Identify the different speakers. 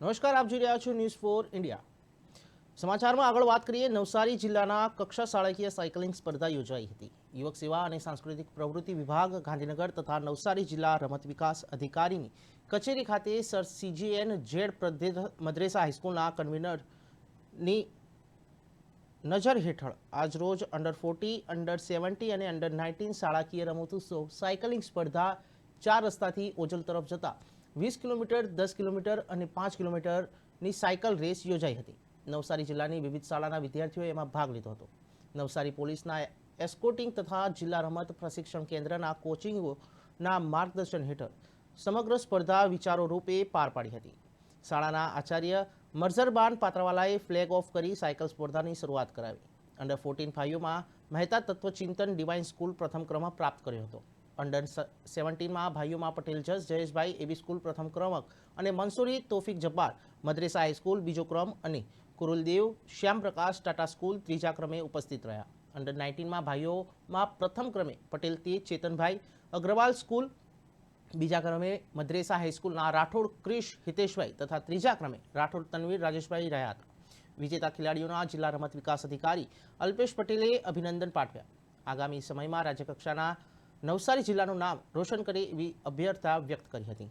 Speaker 1: નમસ્કાર, આપ જોઈ રહ્યા છો ન્યૂઝ ફોર ઇન્ડિયા સમાચારમાં આગળ વાત કરીએ, નવસારી જિલ્લાના કક્ષા શાળાકીય સાયકલિંગ સ્પર્ધા યોજાઈ હતી. યુવક સેવા અને સાંસ્કૃતિક પ્રવૃત્તિ વિભાગ, ગાંધીનગર તથા નવસારી જિલ્લા રમત વિકાસ અધિકારીની કચેરી ખાતે સર સીજીએન જેડ મદ્રેસા હાઈસ્કૂલના કન્વીનરની નજર હેઠળ આજરોજ અંડર ફોર્ટી અંડર સેવન્ટી અને અંડર નાઇન્ટીન શાળાકીય રમતોત્સવ સાયકલિંગ સ્પર્ધા ચાર રસ્તાથી ઓજલ તરફ જતા વીસ કિલોમીટર, દસ કિલોમીટર અને પાંચ કિલોમીટરની સાયકલ રેસ યોજાઈ હતી. નવસારી જિલ્લાની વિવિધ શાળાના વિદ્યાર્થીઓએ એમાં ભાગ લીધો હતો. નવસારી પોલીસના એસ્કોટિંગ તથા જિલ્લા રમત પ્રશિક્ષણ કેન્દ્રના કોચિંગોના માર્ગદર્શન હેઠળ સમગ્ર સ્પર્ધા વિચારો રૂપે પાર પાડી હતી. શાળાના આચાર્ય મર્ઝરબાન પાત્રવાલાએ ફ્લેગ ઓફ કરી સાયકલ સ્પર્ધાની શરૂઆત કરાવી. અંડર ફોર્ટીન ફાઇવમાં મહેતા તત્વચિંતન ડિવાઇન સ્કૂલ પ્રથમ ક્રમ પ્રાપ્ત કર્યો હતો. અંડર સેવન્ટીનમાં ભાઈઓમાં પટેલ જસ જયેશભાઈ એબી સ્કૂલ પ્રથમ ક્રમક અને મંસૂરી તોફિક જબ્બાર, મદ્રેસા હાઈસ્કૂલ બીજો ક્રમ અને કુરુલદેવ, શ્યામપ્રકાશ ટાટા સ્કૂલ ત્રીજા ક્રમે ઉપસ્થિત રહ્યા. અંડર નાઇન્ટીનમાં ભાઈઓમાં પ્રથમ ક્રમે પટેલ તે ચેતનભાઈ અગ્રવાલ સ્કૂલ, બીજા ક્રમે મદ્રેસા હાઈસ્કૂલના રાઠોડ ક્રિશ હિતેશભાઈ તથા ત્રીજા ક્રમે રાઠોડ તનવીર રાજેશભાઈ રહ્યા હતા. વિજેતા ખેલાડીઓના જિલ્લા રમત વિકાસ અધિકારી અલ્પેશ પટેલે અભિનંદન પાઠવ્યા. આગામી સમયમાં રાજ્યકક્ષાના નવસારી જિલ્લાનું નામ રોશન કરે એવી અભ્યર્થા વ્યક્ત કરી હતી.